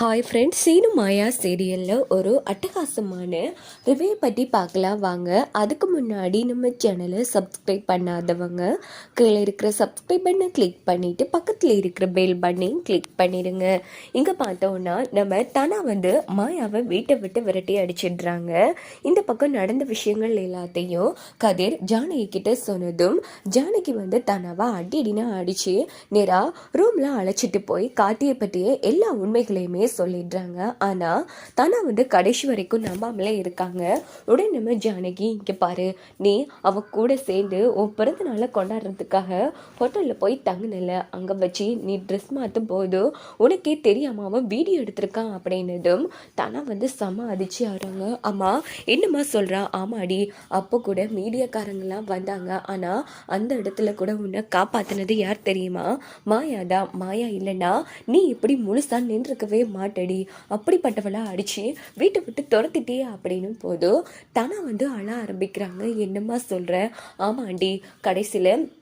Hi friends Seenu மாயா சீரியலில் ஒரு அட்டகாசமான ரிவ்யூ பற்றி பார்க்கலாம் வாங்க. அதுக்கு முன்னாடி நம்ம சேனலை சப்ஸ்கிரைப் பண்ணாதவங்க கீழே இருக்கிற சப்ஸ்கிரைப் பண்ணை கிளிக் பண்ணிவிட்டு பக்கத்தில் இருக்கிற பெல் பட்டனையும் கிளிக் பண்ணிடுங்க. இங்கே பார்த்தோன்னா நம்ம தானா வந்து மாயாவை வீட்டை விட்டு விரட்டி அடிச்சிடுறாங்க. இந்த பக்கம் நடந்த விஷயங்கள் எல்லாத்தையும் கதிர் ஜானகி கிட்ட சொன்னதும் ஜானகி வந்து தனாவை அடி அடினா அடித்து நேராக ரூமில் அழைச்சிட்டு போய் கார்த்தியை பற்றிய எல்லா உண்மைகளையுமே சொல்லிடுறாங்க. ஆனால் தானா வந்து கடைசி வரைக்கும் நம்பாமலே இருக்காங்க. உடனே நம்ம ஜானகி இங்கே பாரு நீ அவ கூட சேர்ந்து உன் பிறந்த நாளை கொண்டாடுறதுக்காக ஹோட்டலில் போய் தங்கினல. அங்கே வச்சு நீ ட்ரெஸ் மாற்றும் போது உனக்கே தெரியாமல் அவன் வீடியோ எடுத்திருக்கான் அப்படின்னதும் தானா வந்து செம அதிர்ச்சி ஆகிறாங்க. அம்மா என்னம்மா சொல்கிறா ஆமாடி அப்போ கூட மீடியாக்காரங்கெல்லாம் வந்தாங்க. ஆனால் அந்த இடத்துல கூட உன்னை காப்பாற்றினது யார் தெரியுமா? மாயா தான் மாயா இல்லைன்னா நீ இப்படி முழுசாக நின்றுக்கவே மாட்டடி. அப்படிப்பட்டவளை அடித்து வீட்டை விட்டு துரத்திட்டே அப்படின்னும் போதும் தானா வந்து அழ ஆரம்பிக்கிறாங்க. என்னம்மா சொல்கிற ஆமாண்டி கடைசியில்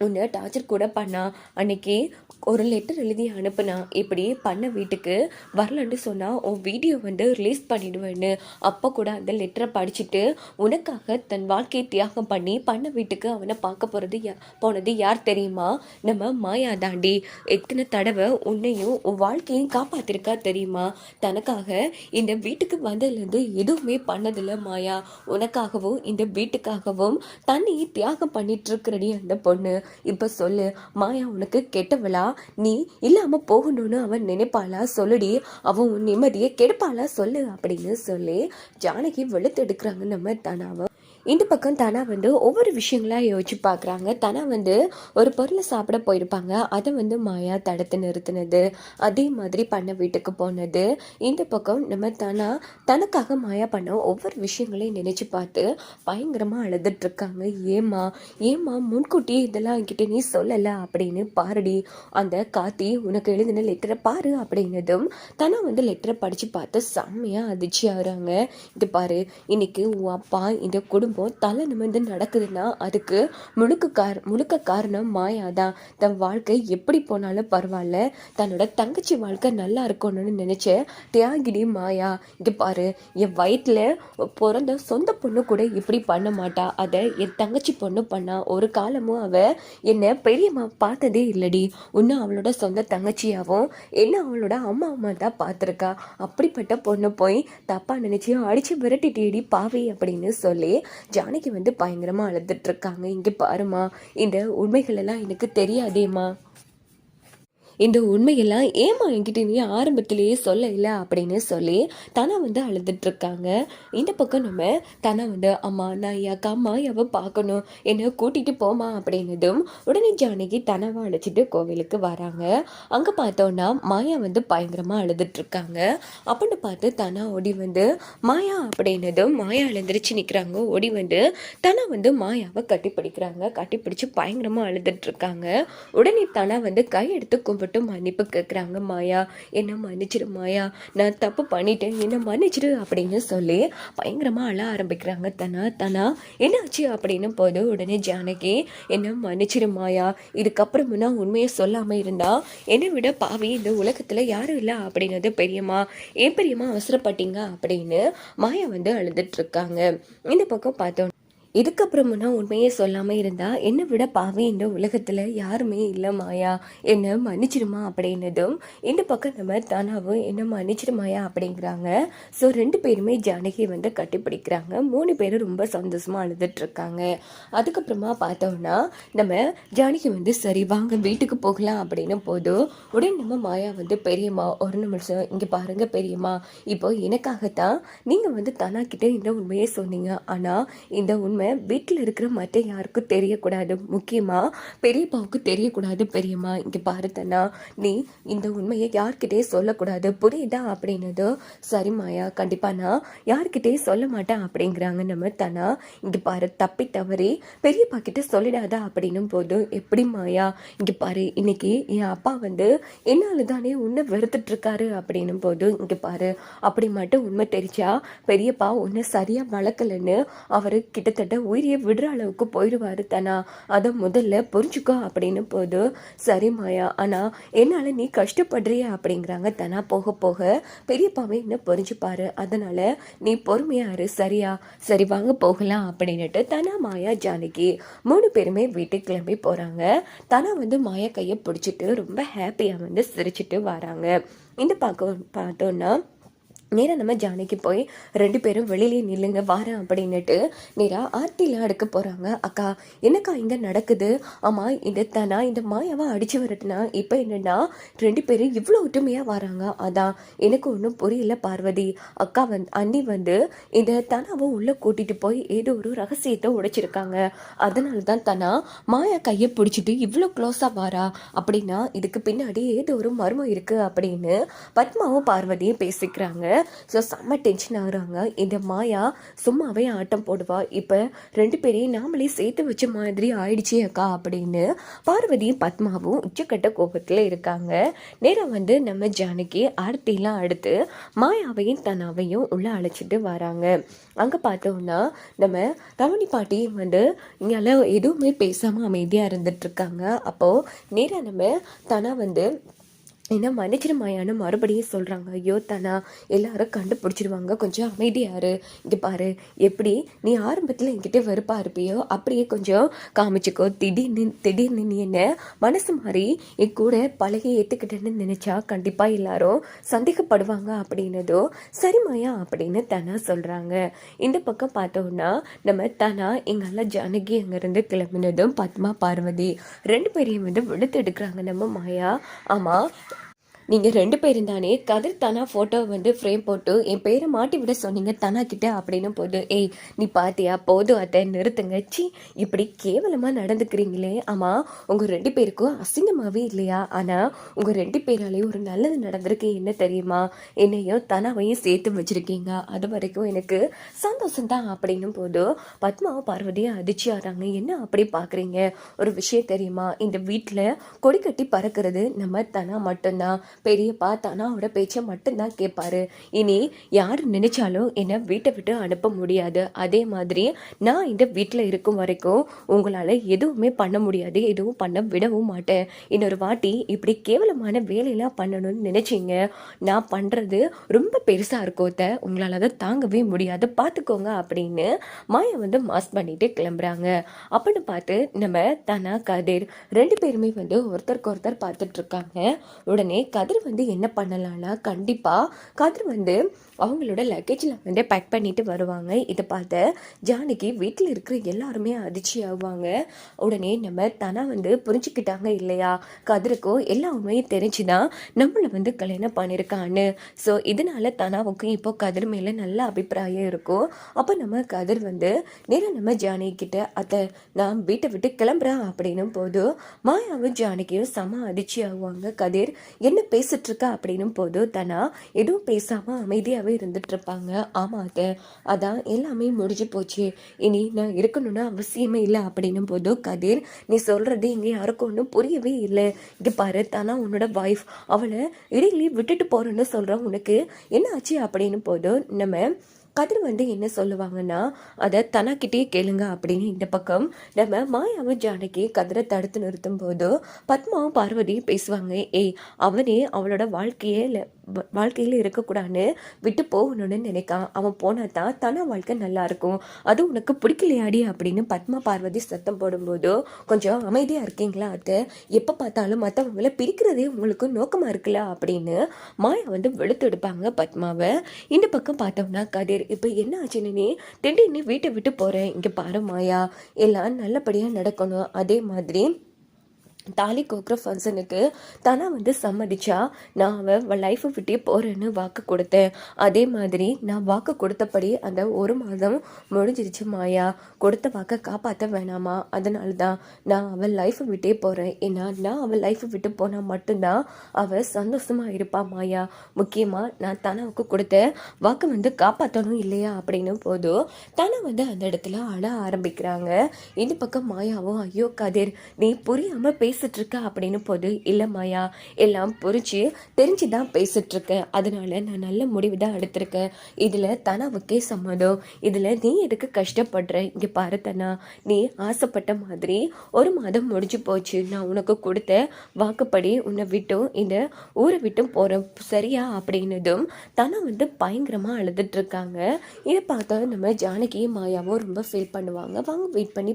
உன்னை டார்ச்சர் கூட பண்ணா. அன்னைக்கு ஒரு லெட்டர் எழுதி அனுப்புனா. இப்படி பண்ண வீட்டுக்கு வரலன்னு சொன்னால் உன் வீடியோ வந்து ரிலீஸ் பண்ணிடுவேன்னு. அப்போ கூட அந்த லெட்டரை படிச்சுட்டு உனக்காக தன் வாழ்க்கையை தியாகம் பண்ணி பண்ண வீட்டுக்கு அவனை பார்க்க போகிறது யா போனது யார் தெரியுமா? நம்ம மாயா தாண்டி. எத்தனை தடவை உன்னையும் உன் வாழ்க்கையும் காப்பாற்றிருக்கா தெரியுமா? தனக்காக இந்த வீட்டுக்கு வந்ததுலேருந்து எதுவுமே பண்ணதில்ல மாயா. உனக்காகவும் இந்த வீட்டுக்காகவும் தன்னையே தியாகம் பண்ணிட்டு இருக்கிறடி அந்த பொண்ணு. இப்போ சொல்லு மாயா உனக்கு கெட்டவளா? நீ இல்லாம போகணும்னு அவன் நினைப்பாளா? சொல்லுடி அவன் உன் நிம்மதியை கெடுப்பாளா? சொல்லு அப்படின்னு சொல்லி ஜானகி வெளுத்தெடுக்கிறாங்க நம்ம தனாவை. இந்த பக்கம் தனா வந்து ஒவ்வொரு விஷயங்களாக யோசிச்சு பார்க்குறாங்க தனா வந்து ஒரு பொருளை சாப்பிட போயிருப்பாங்க. அதை வந்து மாயா தடுத்து நிறுத்தினது. அதே மாதிரி பண்ண வீட்டுக்கு போனது. இந்த பக்கம் நம்ம தனா தனக்காக மாயா பண்ண ஒவ்வொரு விஷயங்களையும் நினச்சி பார்த்து பயங்கரமாக அழுதுட்ருக்காங்க ஏமா ஏமா முன்கூட்டி இதெல்லாம் என்கிட்ட நீ சொல்லலை அப்படின்னு பாருடி. அந்த காத்தி உனக்கு எழுதின லெட்டரை பாரு அப்படின்னதும் தனா வந்து லெட்டரை படித்து பார்த்து செம்மையாக அதிர்ச்சி ஆகுறாங்க. இது பாரு இன்னைக்கு உன் அப்பா இந்த குடும்பம் தலை நிமிர்ந்து நடக்குதுன்னா அதுக்கு முழுக்க கார் முழுக்க காரணம் மாயா தான். தன் வாழ்க்கை எப்படி போனாலும் பரவாயில்ல. தன்னோட தங்கச்சி வாழ்க்கை நல்லா இருக்கணும்னு நினைச்ச தியாகிடி மாயா இங்கே பாரு என் வயிற்றுல பிறந்த சொந்த பொண்ணு கூட இப்படி பண்ண மாட்டா. அதை என் தங்கச்சி பொண்ணு பண்ணா. ஒரு காலமும் அவ என்னை பெரியம்மா பார்த்ததே இல்லடி. இன்னும் அவளோட சொந்த தங்கச்சியாகவும் என்ன அவளோட அம்மா அம்மா தான் பார்த்துருக்கா. அப்படிப்பட்ட பொண்ணு போய் தப்பா அடித்து அடிச்சு விரட்டிட்டேடி பாவி அப்படின்னு சொல்லி ஜானகி வந்து பயங்கரமாக அழுதுட்டு இருக்காங்க. இங்க பாருமா இந்த உண்மைகள் எல்லாம் எனக்கு தெரியாதேம்மா. இந்த உண்மையெல்லாம் ஏமா என்கிட்ட நீ ஆரம்பத்திலேயே சொல்ல இல்லை அப்படின்னு சொல்லி தனா வந்து அழுதுட்டு இருக்காங்க இந்த பக்கம் நம்ம தனா வந்து அம்மா நான் அக்கா மாயாவை பார்க்கணும். என்னை கூட்டிட்டு போமா அப்படின்னதும் உடனே ஜானகி தனவை அழைச்சிட்டு கோவிலுக்கு வராங்க. அங்கே பார்த்தோன்னா மாயா வந்து பயங்கரமாக அழுதுட்டு இருக்காங்க அப்படின்னு பார்த்து தனா ஓடி வந்து மாயா அப்படின்னதும் மாயா அழுந்துருச்சு நிற்கிறாங்க ஓடி வந்து தனா வந்து மாயாவை கட்டி பிடிக்கிறாங்க கட்டி பிடிச்சு பயங்கரமாக அழுதுட்டு இருக்காங்க உடனே தனா வந்து கை எடுத்து கும்பிட்டு மட்டும் மன்னிப்பு கேட்குறாங்க மாயா என்ன மன்னிச்சிடு மாயா. நான் தப்பு பண்ணிட்டேன். என்ன மன்னிச்சிடு அப்படின்னு சொல்லி பயங்கரமாக அழ ஆரம்பிக்கிறாங்க தனா. தனா என்னாச்சு அப்படின்னு போது உடனே ஜானகி என்ன மன்னிச்சிடு மாயா. இதுக்கப்புறமும் நான் உண்மையை சொல்லாமல் இருந்தால் என்னை விட பாவி இந்த உலகத்தில் யாரும் இல்லை அப்படின்னது பெரியம்மா. ஏன் பெரியம்மா அவசரப்பட்டீங்க? அப்படின்னு மாயா வந்து அழுதுட்டு இருக்காங்க. இந்த பக்கம் பார்த்தோம் இதுக்கப்புறமும் நான் உண்மையே சொல்லாமல் இருந்தால் என்னை விட பாவே இந்த உலகத்தில் யாருமே இல்லை மாயா. என்னை மன்னிச்சிடுமா? அப்படின்னதும் இந்த பக்கம் நம்ம தானாவும் என்னை மன்னிச்சிடுமாயா அப்படிங்கிறாங்க. ஸோ ரெண்டு பேருமே ஜானகி வந்து கட்டிப்பிடிக்கிறாங்க. மூணு பேரும் ரொம்ப சந்தோஷமாக அழுதுட்ருக்காங்க அதுக்கப்புறமா பார்த்தோம்னா நம்ம ஜானகி வந்து சரி வாங்க வீட்டுக்கு போகலாம் அப்படின்னு போதும் உடனே நம்ம மாயா வந்து பெரியம்மா ஒரு நிமிஷம் இங்கே பாருங்கள் பெரியம்மா. இப்போ எனக்காகத்தான் நீங்கள் வந்து தானாக்கிட்ட இந்த உண்மையை சொன்னீங்க. ஆனால் இந்த உண்மை வீட்டில் இருக்கிற மற்ற யாருக்கும் தெரியக்கூடாது. முக்கியமாக பெரியப்பாவுக்கு தெரியக்கூடாது பெரியம்மா. இங்கே பாருத்தனா நீ இந்த உண்மையை யார்கிட்டயே சொல்லக்கூடாது. புரியுதா அப்படின்னது சரி மாயா கண்டிப்பாக நான் யார்கிட்டயே சொல்ல மாட்டேன் அப்படிங்கிறாங்க நம்ம தனா. இங்கே பாரு தப்பி தவறி பெரியப்பா கிட்ட சொல்லிடாதா அப்படின்னும் போது எப்படி மாயா இங்கே பாரு இன்னைக்கு என் அப்பா வந்து என்னால் தானே உன்னை வெறுத்துட்டு இருக்காரு அப்படின்னும் போது இங்கே பாரு. அப்படி மட்டும் உண்மை தெரிஞ்சா பெரியப்பா உன்னை சரியாக வளர்க்கலன்னு அவர் கிட்டத்தட்ட கிட்ட உயிரியை விடுற அளவுக்கு போயிடுவாரு தானா. அதை முதல்ல புரிஞ்சுக்கோ அப்படின்னு போது சரி மாயா ஆனால் என்னால் நீ கஷ்டப்படுறிய? அப்படிங்கிறாங்க தானா போக போக. பெரியப்பாவே இன்னும் புரிஞ்சுப்பாரு? அதனால் நீ பொறுமையாரு சரியா? சரி வாங்க போகலாம் அப்படின்னுட்டு தனா மாயா ஜானகி மூணு பேருமே வீட்டுக்கு கிளம்பி போகிறாங்க தனா வந்து மாயா கையை பிடிச்சிட்டு ரொம்ப ஹாப்பியாக வந்து சிரிச்சிட்டு வராங்க. இந்த பார்க்க பார்த்தோன்னா நேராக நம்ம ஜானகி போய் ரெண்டு பேரும் வெளியிலே நில்லுங்க வாரேன் அப்படின்னுட்டு நேராக ஆர்த்திலாம் எடுக்க போகிறாங்க அக்கா என்னக்கா இங்கே நடக்குது? ஆமாம் இந்த தானா இந்த மாயாவை அடித்து வரட்டுனா இப்போ என்னென்னா ரெண்டு பேரும் இவ்வளோ ஒற்றுமையாக வராங்க. அதான் எனக்கு ஒன்றும் புரியல பார்வதி. அக்கா வந்து அண்ணி வந்து இந்த தனாவை உள்ளே கூட்டிகிட்டு போய் ஏதோ ஒரு ரகசியத்தை உடைச்சிருக்காங்க. அதனால தான் தனா மாயா கையை பிடிச்சிட்டு இவ்வளோ க்ளோஸாக வாரா. அப்படின்னா இதுக்கு பின்னாடி ஏதோ ஒரு மர்மம் இருக்குது அப்படின்னு பத்மாவும் பார்வதியும் பேசிக்கிறாங்க. ஸோ செம்ம டென்ஷன் ஆகுறாங்க. இந்த மாயா சும்மாவே ஆட்டம் போடுவா. இப்போ ரெண்டு பேரையும் நாமளே சேர்த்து வச்ச மாதிரி ஆயிடுச்சே அக்கா அப்படின்னு பார்வதியும் பத்மாவும் உச்சக்கட்ட கோபத்தில் இருக்காங்க. நேரம் வந்து நம்ம ஜானகி ஆர்த்திலாம் அடுத்து மாயாவையும் தனாவையும் உள்ளே அழைச்சிட்டு வராங்க. அங்கே பார்த்தோம்னா நம்ம ரமணி பாட்டியும் வந்து இங்கே எதுவுமே பேசாமல் அமைதியாக இருந்துட்டு இருக்காங்க. அப்போது நேராக நம்ம தனா வந்து என்ன மன்னிச்சிருமாயான்னு மறுபடியும் சொல்கிறாங்க ஐயோ தானா எல்லாரும் கண்டுபிடிச்சிருவாங்க. கொஞ்சம் அமைதியாரு இங்கே பாரு. எப்படி? நீ ஆரம்பத்தில் என்கிட்ட வெறுப்பாக இருப்பியோ? அப்படியே கொஞ்சம் காமிச்சிக்கோ. திடீர்னு திடீர்னு நீ என்ன மனசு மாதிரி என் கூட பழகி ஏற்றுக்கிட்டேன்னு நினச்சா கண்டிப்பாக எல்லாரும் சந்தேகப்படுவாங்க அப்படின்னதோ? சரிமாயா அப்படின்னு தனா சொல்கிறாங்க இந்த பக்கம் பார்த்தோம்னா நம்ம தனா எங்கெல்லாம் ஜானகி அங்கேருந்து கிளம்பினதும் பத்மா பார்வதி ரெண்டு பேரையும் வந்து விடுத்து எடுக்கிறாங்க நம்ம மாயா. ஆமாம் நீங்கள் ரெண்டு பேரும் தானே கதிர் தானா ஃபோட்டோ வந்து ஃப்ரேம் போட்டு என் பேரை மாட்டி விட சொன்னீங்க தானா கிட்ட அப்படின்னு போது ஏய் நீ பாத்தியா? போதும் அத்தை நிறுத்துங்க. சி இப்படி கேவலமாக நடந்துக்கிறீங்களே. ஆமாம் உங்கள் ரெண்டு பேருக்கும் அசிங்கமாகவே இல்லையா? ஆனால் உங்கள் ரெண்டு பேராலேயும் ஒரு நல்லது நடந்திருக்கு. என்ன தெரியுமா? என்னையும் தனாவையும் சேர்த்து வச்சுருக்கீங்க. அது வரைக்கும் எனக்கு சந்தோஷம் தான் அப்படின்னும் போது பத்மாவும் பார்வதியும் அதிர்ச்சி ஆகிறாங்க என்ன அப்படி பார்க்குறீங்க ஒரு விஷயம் தெரியுமா? இந்த வீட்டில் கொடி கட்டி பறக்கிறது நம்ம தனா மட்டும்தான். பெரியப்பா தனாவோட பேச்சை மட்டும்தான் கேட்பாரு. இனி யார் நினைச்சாலும் என்னை வீட்டை விட்டு அனுப்ப முடியாது. அதே மாதிரி நான் இந்த வீட்டில் இருக்கும் வரைக்கும் உங்களால் எதுவுமே பண்ண முடியாது. எதுவும் பண்ண விடவும் மாட்டேன். இன்னொரு வாட்டி இப்படி கேவலமான வேலையெல்லாம் பண்ணணும்னு நினச்சிங்க. நான் பண்ணுறது ரொம்ப பெருசாக இருக்கோத்த உங்களால் அதை தாங்கவே முடியாது. பார்த்துக்கோங்க அப்படின்னு மாயா வந்து மாஸ் பண்ணிட்டு கிளம்புறாங்க. அப்படின்னு பார்த்து நம்ம தனா கதிர் ரெண்டு பேருமே வந்து ஒருத்தருக்கு ஒருத்தர் பார்த்துட்டு இருக்காங்க. உடனே கதிர் வந்து என்ன பண்ணலாம்னா கண்டிப்பாக கதிர் வந்து அவங்களோட லக்கேஜில் வந்து பேக் பண்ணிட்டு வருவாங்க. இதை பார்த்த ஜானகி வீட்டில் இருக்கிற எல்லாருமே அதிர்ச்சி ஆகுவாங்க உடனே நம்ம தனா வந்து புரிஞ்சுக்கிட்டாங்க இல்லையா? கதிருக்கும் எல்லா உண்மையும் தெரிஞ்சுதான் நம்மளை வந்து கல்யாணம் பண்ணியிருக்கான்னு ஸோ இதனால தனாவுக்கும் இப்போ கதிர் மேலே நல்ல அபிப்பிராயம் இருக்கும். அப்போ நம்ம கதிர் வந்து நேரம் நம்ம ஜானகி கிட்ட அத்தை நான் வீட்டை விட்டு கிளம்புறேன் அப்படின்னும் போது மாயாவும் ஜானகியும் செம அதிர்ச்சி ஆகுவாங்க கதிர் என்ன பேசிட்டு இருக்கா? அப்படின்னும் போது தனா எதுவும் பேசாமல் அமைதியாக அமைதியாகவே இருந்துட்டு ஆமாம் அத்தை அதான் எல்லாமே முடிஞ்சு போச்சு. இனி நான் இருக்கணும்னு அவசியமே இல்லை அப்படின்னும் போது கதிர் நீ சொல்கிறது இங்கே யாருக்கும் ஒன்றும் புரியவே இல்லை. இது பாரு தானா உன்னோட ஒய்ஃப் அவளை இடையிலே விட்டுட்டு போகிறேன்னு சொல்கிறேன் உனக்கு. என்ன ஆச்சு அப்படின்னு போது நம்ம கதிர் வந்து என்ன சொல்லுவாங்கன்னா அதை தனக்கிட்டே கேளுங்க அப்படின்னு இந்த பக்கம் நம்ம மாயாவும் ஜானகி கதிரை தடுத்து நிறுத்தும் போது பத்மாவும் பார்வதியும் பேசுவாங்க. ஏய் அவனே அவளோட வாழ்க்கையே இல்லை வாழ்க்கையில் இருக்கக்கூடாதுன்னு விட்டு போகணும்னு நினைக்கான் அவன் போனால் தான் தன வாழ்க்கை நல்லாயிருக்கும். அது உனக்கு பிடிக்கலையாடி அப்படின்னு பத்மா பார்வதி சத்தம் போடும்போது கொஞ்சம் அமைதியாக இருக்கீங்களா அது எப்போ பார்த்தாலும் மற்றவங்கள பிரிக்கிறதே உங்களுக்கு நோக்கமாக இருக்குல்ல? அப்படின்னு மாயா வந்து வெளுத்து எடுப்பாங்க பத்மாவை. இந்த பக்கம் பார்த்தோம்னா கதிர் இப்போ என்ன ஆச்சுன்னு நீ திடீர்னு வீட்டை விட்டு போகிறேன் இங்கே பாரு மாயா எல்லாம் நல்லபடியாக நடக்கணும். அதே மாதிரி தாலி கோக்குற ஃபங்க்ஷனுக்கு தானா வந்து சம்மதிச்சா நான் அவன் லைஃப்பை விட்டே போகிறேன்னு வாக்கு கொடுத்தேன். அதே மாதிரி நான் வாக்கு கொடுத்தபடி அந்த ஒரு மாதம் முடிஞ்சிருச்சு மாயா. கொடுத்த வாக்கை காப்பாற்ற வேணாமா? அதனால தான் நான் அவள் லைஃப்பை விட்டே போகிறேன் ஏன்னா நான் அவள் லைஃப்பை விட்டு போனால் மட்டும்தான் அவள் சந்தோஷமாக இருப்பா மாயா. முக்கியமாக நான் தனாவுக்கு கொடுத்த வாக்கை வந்து காப்பாற்றணும் இல்லையா? அப்படின்னு போதும் தனா வந்து அந்த இடத்துல அழ ஆரம்பிக்கிறாங்க. இந்த பக்கம் மாயாவும் ஐயோ கதிர் நீ புரியாமல் பேச பேசிகிட்ருக்க அப்படின்னு போது இல்லை மாயா எல்லாம் புரிஞ்சு தெரிஞ்சு தான் பேசிகிட்ருக்கேன் அதனால் நான் நல்ல முடிவு தான் எடுத்திருக்கேன். இதில் தனாவுக்கே சம்மதம். இதில் நீ எதுக்கு கஷ்டப்படுற? இங்கே பாரு தனா நீ ஆசைப்பட்ட மாதிரி ஒரு மாதம் முடிஞ்சு போச்சு. நான் உனக்கு கொடுத்த வாக்குப்படி உன்னை விட்டும் இந்த ஊரை விட்டும் போகிறேன் சரியா? அப்படின்னதும் தனா வந்து பயங்கரமாக அழுதுட்டுருக்காங்க. இதை பார்த்தா நம்ம ஜானகியும் மாயாவும் ரொம்ப ஃபீல் பண்ணுவாங்க. வாங்க வெயிட் பண்ணி